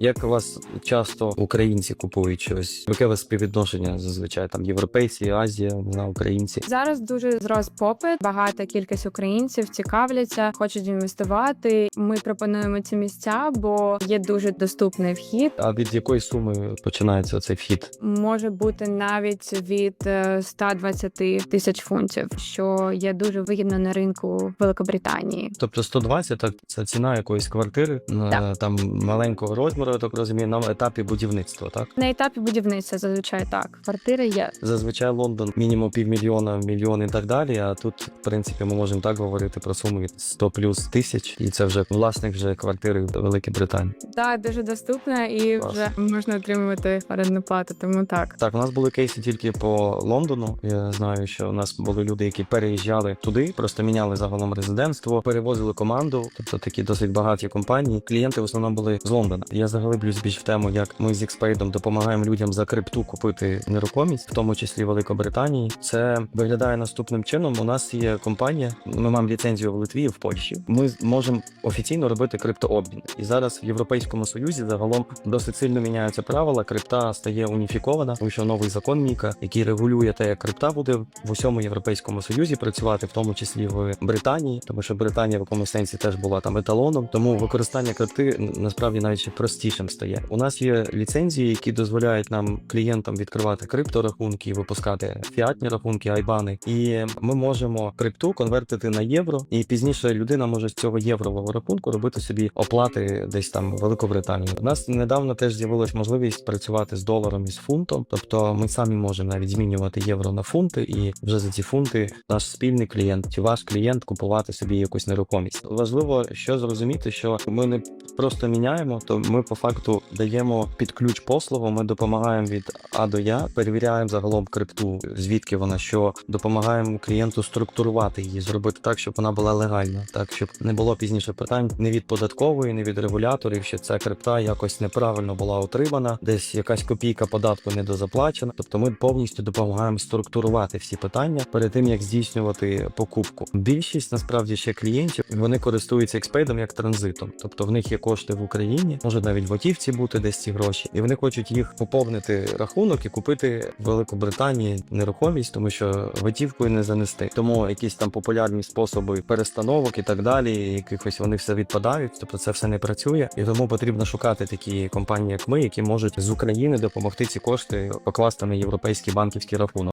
Як у вас часто українці купують щось? Яке у вас співвідношення зазвичай там європейці, Азія, на українці? Зараз дуже зрос попит. Багата кількість українців цікавляться, хочуть інвестувати. Ми пропонуємо ці місця, бо є дуже доступний вхід. А від якої суми починається цей вхід? Може бути навіть від е, 120 тисяч фунтів, що є дуже вигідно на ринку Великобританії. Тобто 120 так це ціна якоїсь квартири на Так. там маленького розміру, я так розумію, на етапі будівництва, так? На етапі будівництва зазвичай так. Квартири є. Зазвичай Лондон мінімум півмільйона, мільйон і так далі. А тут, в принципі, ми можемо так говорити про суму від 100 плюс тисяч, і це вже власник вже квартири в Великій Британії. Так, дуже доступна і Клас. вже можна отримувати орендну плату. Тому так. Так, у нас були кейси тільки по Лондону. Я знаю, що у нас були люди, які переїжджали туди, просто міняли загалом резидентство, перевозили команду, тобто такі досить багаті компанії. Клієнти в основному були з Лондона. Я заглиблюсь більш в тему, як ми з Xpade допомагаємо людям за крипту купити нерухомість, в тому числі Великобританії. Це виглядає наступним чином. У нас є компанія, ми маємо ліцензію в Литві і в Польщі. Ми можемо офіційно робити криптообмін. І зараз в Європейському Союзі загалом досить сильно міняються правила. Крипта стає уніфікована. Вийшов новий закон Міка, який регулює те, як крипта буде в усьому європейському союзі працювати, в тому числі в Британії, тому що Британія в якомусь сенсі теж була там еталоном. Тому використання крипти насправді навіть ще простішим стає. У нас є ліцензії, які дозволяють нам клієнтам відкривати крипторахунки, випускати фіатні рахунки, айбани, і ми можемо крипту конвертити на євро, і пізніше людина може з цього єврового рахунку робити собі оплати десь там в Великобританії. У нас недавно теж з'явилась можливість працювати з доларом і з фунтом, тобто ми самі можемо навіть змінювати євро на фунти, і вже за ці фунти наш спільний клієнт чи ваш клієнт купувати собі якусь нерухомість. Важливо, що зрозуміти, що ми не просто міняємо, то ми по факту даємо під ключ послугу. Ми допомагаємо від А до Я, перевіряємо загалом крипту, звідки вона що допомагаємо клієнту структурувати її, зробити так, щоб вона була легальна, так щоб не було пізніше питань не від податкової, не від регуляторів, що ця крипта якось неправильно була отримана, десь якась копійка податку недозаплачена. Тобто ми повністю допомагаємо структурувати всі питання перед тим, як здійснювати покупку. Більшість насправді ще клієнтів вони користуються експейдом як транзитом, тобто в них є кошти в Україні, може навіть в бути десь ці гроші, і вони хочуть їх поповнити рахунок і купити в Великобританії нерухомість, тому що готівкою не занести. Тому якісь там популярні способи перестановок і так далі, якихось вони все відпадають, тобто це все не працює, і тому потрібно шукати такі компанії, як ми, які можуть з України допомогти ці кошти покласти на європейський банківський рахунок.